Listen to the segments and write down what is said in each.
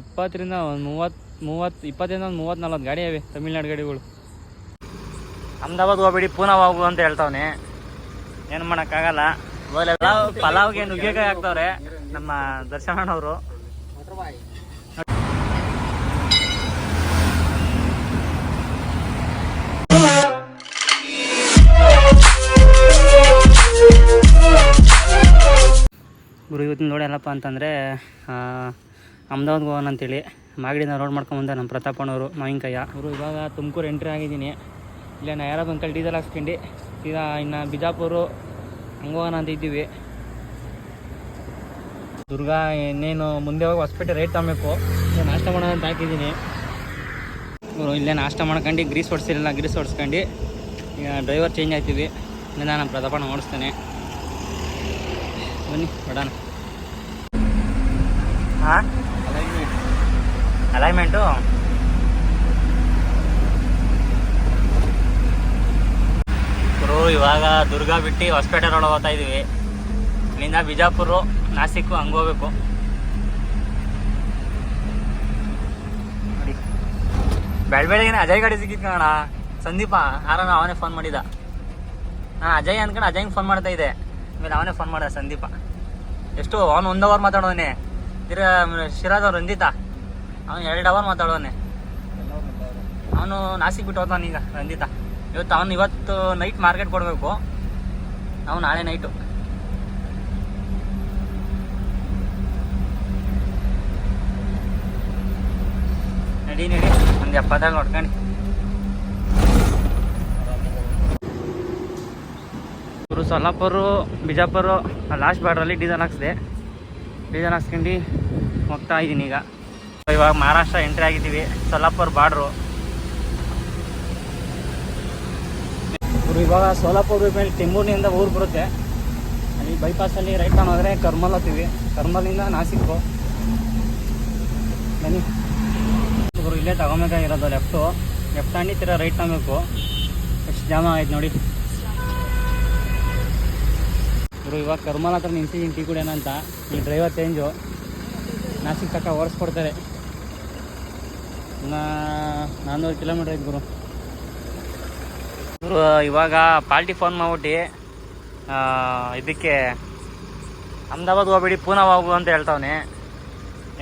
ಇಪ್ಪತ್ತರಿಂದ ಒಂದು ಮೂವತ್ತು ಮೂವತ್ತು ಇಪ್ಪತ್ತರಿಂದ ಒಂದು ಮೂವತ್ತು ನಲ್ವತ್ತು ಗಾಡಿ ಅವೆ ತಮಿಳ್ನಾಡು ಗಾಡಿಗಳು. ಅಹಮದಾಬಾದ್ ಹೋಗ್ಬೇಡಿ ಪೂನಾ ಹೋಗು ಅಂತ ಹೇಳ್ತಾವನೆ. ಏನು ಮಾಡೋಕ್ಕಾಗಲ್ಲ. ಪಲಾವ್ ಪಲಾವ್ಗೆ ನುಗ್ಗೆಕಾಯಿ ಹಾಕ್ತವ್ರೆ? ನಮ್ಮ ದರ್ಶನಣ್ಣವರು. ಗುರು ಇವತ್ತಿನ ನೋಡಿ ಎಲ್ಲಪ್ಪ ಅಂತಂದರೆ ಅಹಮದಾಬಾದ್ಗೆ ಹೋಗೋಣ ಅಂತೇಳಿ. ಮಾಗಡಿನ ರೋಡ್ ಮಾಡ್ಕೊಂಬಂದೆ ನಮ್ಮ ಪ್ರತಾಪಣ್ಣವರು ಮಾವಿನಕಾಯ. ಅವರು ಇವಾಗ ತುಮಕೂರು ಎಂಟ್ರಿ ಆಗಿದ್ದೀನಿ. ಇಲ್ಲ ನಾ ಯಾರಾದ್ರು ಒಂದು ಕಡೆ ಡೀಸೆಲ್ ಹಾಕ್ಸ್ಕೊಂಡು ಸೀದಾ ಇನ್ನು ಬಿಜಾಪುರು ಹಂಗೆ ಹೋಗೋಣ ಅಂತ ಇದ್ದೀವಿ. ದುರ್ಗಾ ಇನ್ನೇನು ಮುಂದೆ ಹೋಗಿ ಹೊಸಪೇಟೆ ರೈಟ್ ತಗೊಬೇಕು. ನಾಷ್ಟ ಮಾಡೋಣ ಅಂತ ಹಾಕಿದ್ದೀನಿ. ಇವರು ಇಲ್ಲೇ ನಾಷ್ಟ ಮಾಡ್ಕೊಂಡು ಗ್ರೀಸ್ ಹೊಡ್ಸಿರಲಿಲ್ಲ ಗ್ರೀಸ್ ಹೊಡ್ಸ್ಕೊಂಡು ಈಗ ಡ್ರೈವರ್ ಚೇಂಜ್ ಆಗ್ತೀವಿ. ಇನ್ನು ನಾನು ಪ್ರತಾಪಣ್ಣ ಓಡಿಸ್ತೇನೆ. ಬನ್ನಿ ಹೊಡೋಣ ಹಾಂ? ಅಲೈನ್ಮೆಂಟು ಗುರು, ಇವಾಗ ದುರ್ಗಾ ಬಿಟ್ಟು ಹೊಸಪೇಟೆ ರೋಡ್ ಹೋಗ್ತಾ ಇದೀವಿ. ಇಲ್ಲಿಂದ ಬಿಜಾಪುರ, ನಾಸಿಕ್ಕು ಹಂಗೆ ಹೋಗ್ಬೇಕು. ಬೆಳ ಅಜಯ್ ಗಾಡಿ ಸಿಕ್ಕಿತ್ ಕಣ ಸಂದೀಪ, ಆರಾಮ, ಅವನೇ ಫೋನ್ ಮಾಡಿದ. ಹಾಂ, ಅಜಯ್ ಅಂದ್ಕೊಂಡು ಅಜಯ್ಗೆ ಫೋನ್ ಮಾಡ್ತಾ ಇದೆ. ಆಮೇಲೆ ಅವನೇ ಫೋನ್ ಮಾಡಿದ ಸಂದೀಪ. ಎಷ್ಟು, ಅವನು ಒಂದು ಅವರ್ ಮಾತಾಡೋನೆ. ತಿರ ಶಿರಾಜ್ ಅವ್ರು ರಂಜಿತ. ಅವನು ಎರಡು ಅವರ್ ಮಾತಾಡೋನೆ ಅವನು ನಾಸಿಕ್ ಬಿಟ್ಟು ಹೋಗ್ತಾನೆ ಈಗ, ರಂಜಿತ. ಇವತ್ತು ಅವನು ಇವತ್ತು ನೈಟ್ ಮಾರ್ಕೆಟ್ ಕೊಡಬೇಕು. ಅವನು ನಾಳೆ ನೈಟು ನಡಿ ನಡಿ. ಒಂದು ಎಪ್ಪತ್ತಾಗ ನೋಡ್ಕೊಂಡು ಇವರು ಸೊಲ್ಲಾಪುರು, ಬಿಜಾಪುರ ಲಾಸ್ಟ್ ಬಾರ್ಡ್ರಲ್ಲಿ ಡಿಸೈನ್ ಹಾಕ್ಸಿದೆ. ಡಿಸೈನ್ ಹಾಕ್ಸ್ಕೊಂಡು ಹೋಗ್ತಾ ಇದ್ದೀನಿ ಈಗ. ಇವಾಗ ಮಹಾರಾಷ್ಟ್ರ ಎಂಟ್ರಿ ಆಗಿದ್ದೀವಿ. ಸೊಲ್ಲಾಪುರ ಬಾರ್ಡ್ರು ಇವಾಗ ಸೋಲಾಪುರ ಮೇಲೆ ಟೆಂಬೂರಿನಿಂದ ಊರು ಬರುತ್ತೆ. ಅಲ್ಲಿ ಬೈಪಾಸಲ್ಲಿ ರೈಟ್ ಟರ್ನ್ ಹೋದರೆ ಕರ್ಮಲ್ ಹೋಗ್ತೀವಿ. ಕರ್ಮಲಿಂದ ನಾಸಿಕ್ಕು ಬನ್ನಿ. ಇವರು ಇಲ್ಲೇ ತಗೊಬೇಕಾಗಿರೋದು ಲೆಫ್ಟು ಲೆಫ್ಟ್ ಹಣ್ಣಿ ತಿರ ರೈಟ್ ತಗೋಬೇಕು ಎಷ್ಟು ಜಾಮ ಆಯ್ತು ನೋಡಿ. ಇವರು ಇವಾಗ ಕರ್ಮಲ್ ಹತ್ರ ನಿಲ್ಸಿದ್ದೀನಿ ಟೀ ಕುಡಿಯೋಣ ಅಂತ. ಈ ಡ್ರೈವರ್ ಚೇಂಜು ನಾಸಿಕ್ ತಕ್ಕ ಓಡಿಸ್ಕೊಡ್ತಾರೆ. ಇನ್ನು ನಾನ್ನೂರು ಕಿಲೋಮೀಟ್ರ್ ಐತೆ ಗುರು. ಗುರು, ಇವಾಗ ಪಾರ್ಟಿ ಫೋನ್ ಮಾಡ್ಬಿಟ್ಟು ಇದಕ್ಕೆ ಅಹಮದಾಬಾದ್ ಹೋಗ್ಬೇಡಿ, ಪೂನಾ ಹೋಗು ಅಂತ ಹೇಳ್ತಾವನೆ.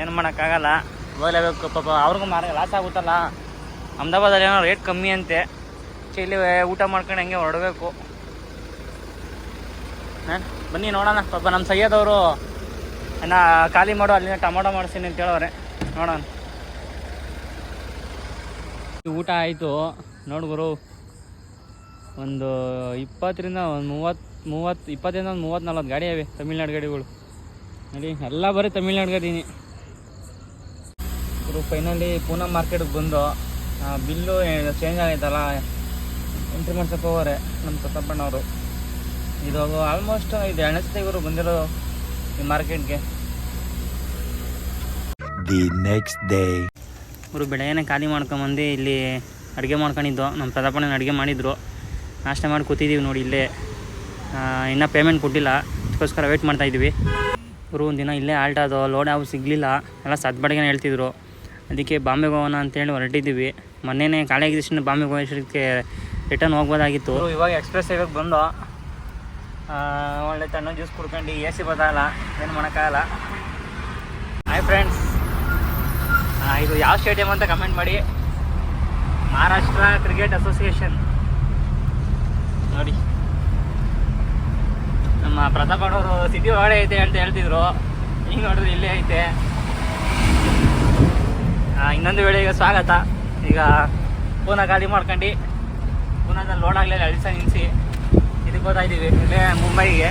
ಏನು ಮಾಡೋಕ್ಕಾಗಲ್ಲ. ಹೋಗ್ಲೇಬೇಕು, ಪಾಪ ಅವ್ರಿಗೂ ಮಾರ ಲಾಸ್ ಆಗುತ್ತಲ್ಲ. ಅಹಮದಾಬಾದಲ್ಲಿ ಏನೋ ರೇಟ್ ಕಮ್ಮಿ ಅಂತೆ. ಇಲ್ಲಿ ಊಟ ಮಾಡ್ಕೊಂಡು ಹಂಗೆ ಹೊರಡಬೇಕು. ಹಾಂ, ಬನ್ನಿ ನೋಡೋಣ, ಪಾಪ ನಮ್ಮ ಸೈಯದವರು ನಾ ಖಾಲಿ ಮಾಡು ಅಲ್ಲಿಂದ ಟೊಮೊಟೊ ಮಾಡಿಸ್ತೀನಿ ಅಂತ ಹೇಳೋರೆ ನೋಡೋಣ. ಊಟ ಆಯಿತು. ನೋಡು ಗುರು. ಒಂದು ಇಪ್ಪತ್ತರಿಂದ ಒಂದು ಮೂವತ್ತು ಮೂವತ್ತು, ಇಪ್ಪತ್ತರಿಂದ ಒಂದು ಮೂವತ್ತು ನಲ್ವತ್ತು ಗಾಡಿ ಅವೆ ತಮಿಳ್ನಾಡು ಗಾಡಿಗಳು. ನೋಡಿ, ಎಲ್ಲ ಬರೀ ತಮಿಳ್ನಾಡು ಗಾಡಿನಿ ಗುರು ಫೈನಲಿ ಪೂನಾ ಮಾರ್ಕೆಟ್ಗೆ ಬಂದು ಬಿಲ್ಲು ಚೇಂಜ್ ಆಗೈತಲ್ಲ ಎಂಟ್ರಿ ಮಾಡ್ಸಕ್ಕೆ ಹೋಗೋರೆ ನಮ್ಮ ಪ್ರತಾಪಣ್ಣವರು ಇದು ಆಲ್ಮೋಸ್ಟ್ ಇದು ಎಣಸ್ತೆ ಸತಿ ಇವರು ಬಂದಿರೋ ಈ ಮಾರ್ಕೆಟ್ಗೆ ದಿ ನೆಕ್ಸ್ಟ್ day. ಇವರು ಬೆಳಗ್ಗೆನೆ ಖಾಲಿ ಮಾಡ್ಕೊಂಬಂದು ಇಲ್ಲಿ ಅಡುಗೆ ಮಾಡ್ಕೊಂಡಿದ್ದೋ. ನಮ್ಮ ಪ್ರತಾಪಣ್ಣ ಅಡುಗೆ ಮಾಡಿದ್ರು. ನಾಷ್ಟ ಮಾಡಿ ಕೂತಿದ್ದೀವಿ ನೋಡಿ ಇಲ್ಲೇ. ಇನ್ನೂ ಪೇಮೆಂಟ್ ಕೊಟ್ಟಿಲ್ಲ. ಅದಕ್ಕೋಸ್ಕರ ವೆಯ್ಟ್ ಮಾಡ್ತಾಯಿದ್ವಿ ಇವರು ಒಂದು ದಿನ ಇಲ್ಲೇ ಆಲ್ಟ್ ಲೋಡ್ ಯಾವ ಸಿಗಲಿಲ್ಲ, ಎಲ್ಲ ಸದ್ಬಡಿಗೆನೇ ಹೇಳ್ತಿದ್ರು. ಅದಕ್ಕೆ ಬಾಂಬೆ ಹೋಗೋಣ ಅಂತೇಳಿ ಹೊರಟಿದ್ದೀವಿ. ಮೊನ್ನೆನೇ ಖಾಲಿ ಆಗಿದ್ದಷ್ಟು ಬಾಂಬೆ ಹೋಗೋಷ್ಟಕ್ಕೆ ರಿಟರ್ನ್ ಹೋಗ್ಬೋದಾಗಿತ್ತು. ಇವಾಗ ಎಕ್ಸ್ಪ್ರೆಸ್ ಇವಾಗ ಬಂದು ಒಳ್ಳೆ ತಣ್ಣ ಜ್ಯೂಸ್ ಕುಡ್ಕೊಂಡು ಎ ಸಿ ಬದಲ್ಲ ಏನು ಮಾಡೋಕ್ಕಾಗಲ್ಲ. ಹಾಯ್ ಫ್ರೆಂಡ್ಸ್ ಇದು ಯಾವ ಸ್ಟೇಡಿಯಂ ಅಂತ ಕಮೆಂಟ್ ಮಾಡಿ. ಮಹಾರಾಷ್ಟ್ರ ಕ್ರಿಕೆಟ್ ಅಸೋಸಿಯೇಷನ್ ನೋಡಿ. ನಮ್ಮ ಪ್ರತಾಪ್ ಅವರು ಸಿಟಿ ಒಳಗಡೆ ಐತೆ ಅಂತ ಹೇಳ್ತಿದ್ರು. ಈಗ ನೋಡಿದ್ರೆ ಇಲ್ಲೇ ಐತೆ. ಇನ್ನೊಂದು ಇನ್ನೊಂದು ಈಗ ಸ್ವಾಗತ. ಈಗ ಪೂನಾ ಗಾಡಿ ಮಾಡ್ಕೊಂಡು. ಪೂನಾದಲ್ಲಿ ಲೋಡ್ ಆಗಲಿಲ್ಲ, ಅಳಿಸ ನಿಲ್ಲಿಸಿ ಇದಕ್ಕೆ ಹೋಗ್ತಾ ಇದ್ದೀವಿ, ಇಲ್ಲೇ ಮುಂಬೈಗೆ.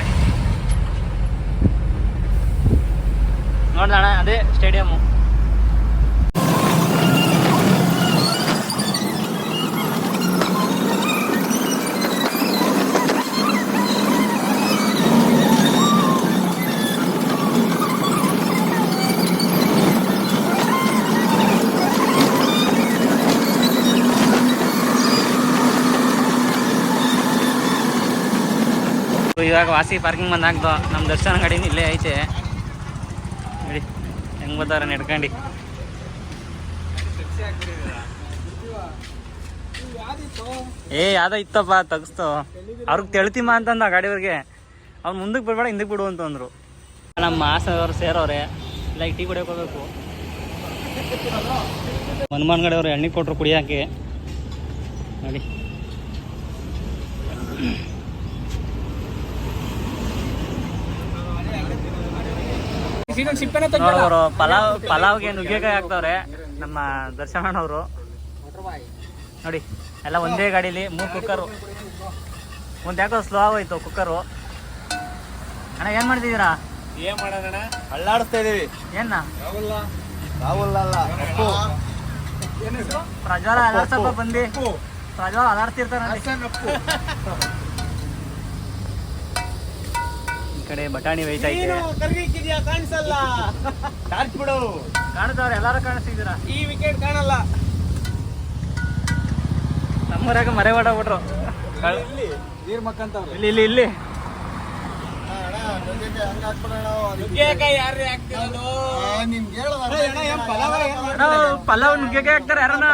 ನೋಡೋಣ ಅದೇ ಸ್ಟೇಡಿಯಮ್ಮು ಇವಾಗ ವಾಸಿ ಪಾರ್ಕಿಂಗ್ ಬಂದು ಹಾಕ್ದು ನಮ್ಮ ದರ್ಶನ ಗಾಡಿನ ಇಲ್ಲೇ ಐತೆ. ನೋಡಿ, ಹೆಂಗೆ ಬರ್ತಾರೆ ನಡ್ಕೊಂಡು ಏ, ಯಾವ್ದೋ ಇತ್ತಪ್ಪ, ತಗಸ್ತು. ಅವ್ರಿಗೆ ತೆಳ್ತಿಮ್ಮ ಅಂತಂದ ಗಾಡಿಯವ್ರಿಗೆ ಅವ್ರ ಮುಂದಕ್ಕೆ ಬಿಡಬೇಡ ಹಿಂದಕ್ಕೆ ಬಿಡು ಅಂತಂದ್ರು ನಮ್ಮ ಹಾಸನದವ್ರು ಸೇರವ್ರೆ ಇಲ್ಲ ಟೀ ಕುಡಿಯೋಕೆ ಹೋಗ್ಬೇಕು. ಹನುಮಾನ್ ಗಡಿಯವ್ರು ಎಣ್ಣೆ ಕೊಟ್ರು ಕುಡಿಯೋಕೆ ನೋಡಿ. ನೋಡೋರು ಪಲಾವ್ ಪಲಾವ್ಗೆ ನುಗ್ಗೆಕಾಯಿ ಹಾಕ್ತವ್ರೆ ನಮ್ಮ ದರ್ಶನ ಅವರು. ನೋಡಿ ಎಲ್ಲ ಒಂದೇ ಗಾಡೀಲಿ ಮೂರು ಕುಕ್ಕರು ಒಂದು ಯಾಕೋ ಸ್ಲೋ ಆಗೋಯ್ತು ಕುಕ್ಕರು ಅಣ್ಣ ಏನು ಮಾಡ್ತಿದ್ದೀರಾ? ಏನ್ ಮಾಡೋಣ ಅಳ್ಳಾಡಿಸ್ತಾ ಇದೀವಿ. ಏನ ರಾಹುಲ್ ಅಲ್ಲ ಅಪ್ಪು. ಪ್ರಜ್ವಲ ಅಲಾಡ್ಸಪ್ಪ ಬಂದು. ಪ್ರಜ್ವಲ ಅಲಾಡ್ತಿರ್ತಾರ ಕಡೆ ಬಟಾಣಿ ವೈತಾ ಐತೆ ಕರ್ಗಿಕ್ಕಿದ್ಯಾ? ಕಾಣಿಸಲ್ಲ. ಟಾರ್ಚ್ ಬಿಡು. ಕಾಣಿಸ್ತವ್ರೆ ಎಲ್ಲಾರು ಕಾಣಿಸ್ತಿದ್ದೀರಾ? ಈ ವಿಕೆಟ್ ಕಾಣಲ್ಲ. ನಮ್ಮೂರಾಗ ಮರೆ ಹೊಡಬಿಟ್ರು ಇಲ್ಲಿ ನೀರ್ ಮಕ್ಕಂತವ್ರು. ಇಲ್ಲಿ ಇಲ್ಲಿ ಇಲ್ಲಿ. ಪಲಾವ್ ನುಗ್ಗೆಕಾಯಿ ಹಾಕ್ತಾರೆ ಯಾರನ್ನ?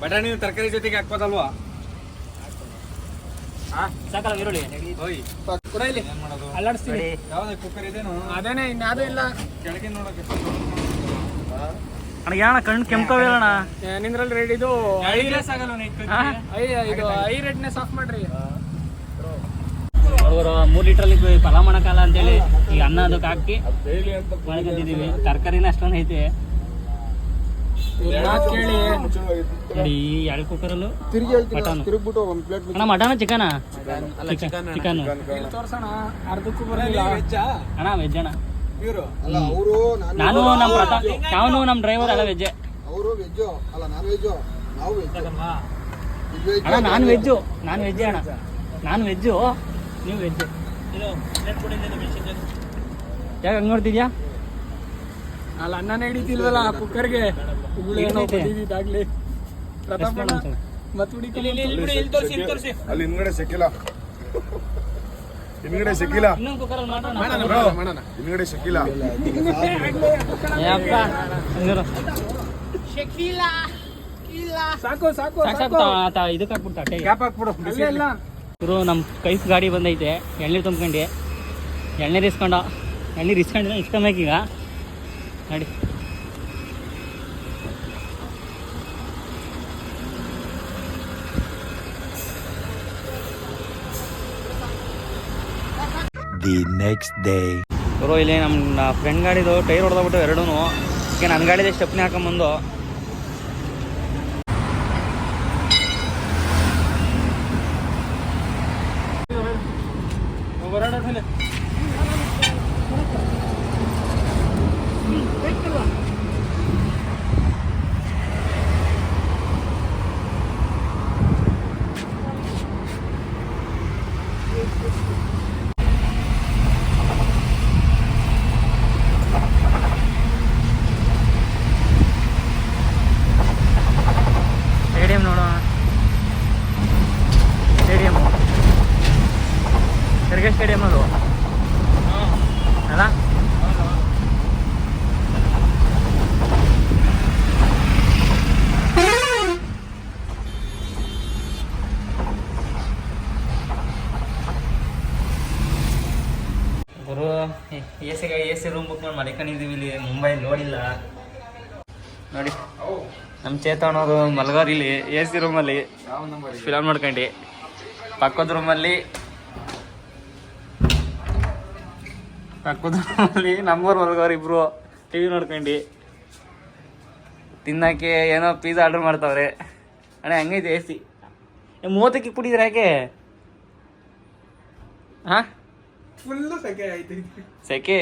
ಬಟಾಣಿ ತರಕಾರಿ ಜೊತೆಗೆ ಹಾಕ್ಬೋದಲ್ವಾ? ಸಾಕಲ್ಲ ಈರುಳ್ಳಿ. ಅಲ್ಲಾಡಿಸ್ತೀನಿ. ಕುಕ್ಕರ್ ಇದೇನು ಅದೇನೆ ಇನ್ಯಾವುದೂ ಇಲ್ಲ ಕೆಳಗೆ ನೋಡಕ್ಕೆ ಅಣ್ಣ ಯಾಣ ಕಣ್ಣು ಅಣ್ಣ. ನಿಂದ್ರಲ್ಲಿ ರೆಡ್ ಇದು ಇದು ಐ ರೆಡ್ನೆಸ್ ಆಫ್ ಮಾಡ್ರಿ. ಅವರು ಮೂರು ಲೀಟ್ರಲ್ಲಿ ಪಲಾವ್ ಮಾಡಕ್ಕಲ್ಲ ಅಂತೇಳಿ ಈ ಅನ್ನ ಅದಕ್ಕೆ ಹಾಕಿ ಮಾಡ್ಕೊಂಡಿದೀವಿ ತರಕಾರಿನ ಅಷ್ಟೊಂದು ಐತೆ. ಕೇಳಿ. ನೋಡಿ ಈ ಎರಡು ಕುಕ್ಕರಲ್ಲೂ ಮಟನ್. ತಿರುಗ್ಬಿಟ್ಟು ಒಂದ್ ಪ್ಲೇಟ್ ಅಣ್ಣ ಮಟನ ಚಿಕನ ಚಿಕನ್ ಇಲ್ಲಿ ತೋರ್ಸೋಣ ಅರ್ಧಕ್ಕೂ ಬರಲಿಲ್ಲ ಅಣ್ಣ ವೆಜ್ ಅಣ್ಣ. ನಾನು ನಮ್ಮ ಪ್ರತಾಪ್ ನಾನು ನಮ್ಮ ಡ್ರೈವರ್ ಅಲ್ಲ ವೆಜ್ ಅವರು ವೆಜ್ ಅಲ್ಲ ನಾನ್ ವೆಜ್ ನಾವು ವೆಜ್ ಅಣ್ಣ ನಾನು ವೆಜ್ ನಾನು ವೆಜ್ ಅಣ್ಣ. ನಾನು ವೆಜ್ಜು ನೀವು ವೆಜ್ ಯಾಕೆ ಹಂಗೆ ನೋಡ್ತಿದ್ಯಾ? ಅಲ್ಲ ಅನ್ನನೇ ಹಿಡಿತಿಲ್ವಲ್ಲ ಕುಕ್ಕರ್ಗೆ. ಬಂದಿದ್ದಾಗ್ಲಿ ಪ್ರತಾಪ್ ಅಣ್ಣ ಮತ್ ಹುಡಿಕಲ್ಲ ಅಲ್ಲಿ ಹಿಂದ್ಗಡೆ ಸಿಕ್ಕಿಲ್ಲ. ಹಿಂದ್ಗಡೆ ಸಿಕ್ಕಿಲ್ಲ ನಿಮ್ಗಡೆ ಸಿಕ್ಕಿಲ್ಲ ನಮ್ ಕೈಸ್ ಸಾಕು ಸಾಕು ಇದಕ್ಕೆ ಹಾಕ್ಬಿಡ್ತಾ ಹಾಕ್ಬಿಡು ಇವರು ನಮ್ಮ ಗಾಡಿ ಬಂದೈತೆ. ಎಳ್ನೀರು ತುಂಬ್ಕೊಂಡು. ಎಳ್ನೀರು ಇಸ್ಕೊಂಡ. ಎಳ್ನೀರು ಇಸ್ಕೊಂಡಿಲ್ಲ ಇಸ್ಕೊಂಬೇಕೀಗ ನೋಡಿ. The ನೆಕ್ಸ್ಟ್ ಡೇ ಬರೋ ಇಲ್ಲಿ ನಮ್ಮ ಫ್ರೆಂಡ್ ಗಾಡಿದು ಟೈರ್ ಹೊಡೆದ್ಬಿಟ್ಟು ಎರಡೂ ಈಗ ನನ್ನ ಗಾಡಿದೆ ಸ್ಟೆಪ್ನಿ ಹಾಕೊಂಬಂದು. ಸ್ಟೇಡಿಯಂ ನೋಡೋಣ ಸ್ಟೇಡಿಯಮ್ಮು ತಿರ್ಗೆ ಸ್ಟೇಡಿಯಂ ಅದು. ಅಲ್ಲ? ಗುರು A C A C room book ಮಾಡಿ ಮಲ್ಕೊಂಡಿದ್ದೀವಿ ಇಲ್ಲಿ. ಮುಂಬೈ ನೋಡಿಲ್ಲ. ನೋಡಿ ನಮ್ಮ ಚೇತನ್ ಅವರು ಮಲ್ಗೋರು ಇಲ್ಲಿ ಎ ಸಿ ರೂಮಲ್ಲಿ ಫಿಲಮ್ ನೋಡ್ಕೊಂಡು. ಪಕ್ಕದ ರೂಮಲ್ಲಿ ಪಕ್ಕದ ನಂಬರ್ ಮಲ್ಗೋರು ಇಬ್ರು ಟಿ ವಿ ನೋಡ್ಕೊಂಡು ತಿನ್ನಕ್ಕೆ ಏನೋ ಪಿಜ್ಜಾ ಆರ್ಡರ್ ಮಾಡ್ತಾವ್ರೆ. ಅಣ್ಣ ಹಂಗೈತೆ ಎ ಸಿ ಮೂವತ್ತಕ್ಕೆ ಕುಡಿದ್ರೆ ಯಾಕೆ? ಹಾಂ? ಫುಲ್ಲು ಸೆಕೆ ಐತೆ ಸೆಕೆ?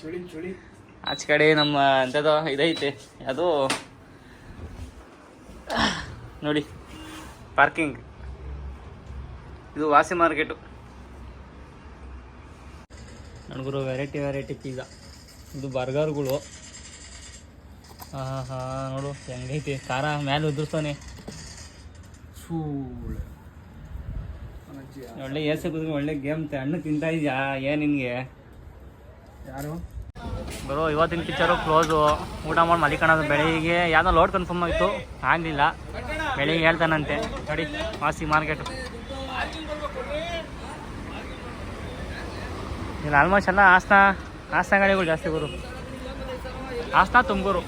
ಚುಳಿ ಚುಳಿ. ಆಚೆ ಕಡೆ ನಮ್ಮ ಅಂಥದ್ದು ಇದೈತೆ ಅದು. ನೋಡಿ ಪಾರ್ಕಿಂಗ್ ಇದು ವಾಸಿ ಮಾರ್ಕೆಟು. ನನಗರು ವೆರೈಟಿ ವೆರೈಟಿ ಪಿಜ್ಜಾ ಇದು ಬರ್ಗರ್ಗಳು. ಹಾಂ ಹಾಂ ನೋಡು ಹೆಂಗೈತಿ. ಖಾರ ಮೇಲೆ ಉದುರ್ಸ್ತಾನೆ ಸೂಳ್. ಒಳ್ಳೆ ಏಸೆ ಒಳ್ಳೆ ಗೇಮ್ ಹಣ್ಣು ತಿಂತಾ ಇದೆಯಾ? ಏನು ನಿನಗೆ? ಯಾರು? ಬರೋ ಇವತ್ತಿನ ಪಿಕ್ಚರು ಕ್ಲೋಸು ಊಟ ಮಾಡಿ ಮಲಿಕಣದು ಬೆಳಿಗ್ಗೆ. ಯಾವುದೋ ಲೋಡ್ ಕನ್ಫರ್ಮ್ ಆಯಿತು. ಆಗಲಿಲ್ಲ. ಬೆಳಿಗ್ಗೆ ಹೇಳ್ತಾನಂತೆ. ನೋಡಿ ವಾಸಿ ಮಾರ್ಕೆಟು ಇಲ್ಲಿ ಆಲ್ಮೋಸ್ಟ್ ಎಲ್ಲ ಹಾಸನ ಹಾಸನ ಗಾಡಿಗಳು ಜಾಸ್ತಿ ಗುರು. ಹಾಸನ ತುಮಕೂರು.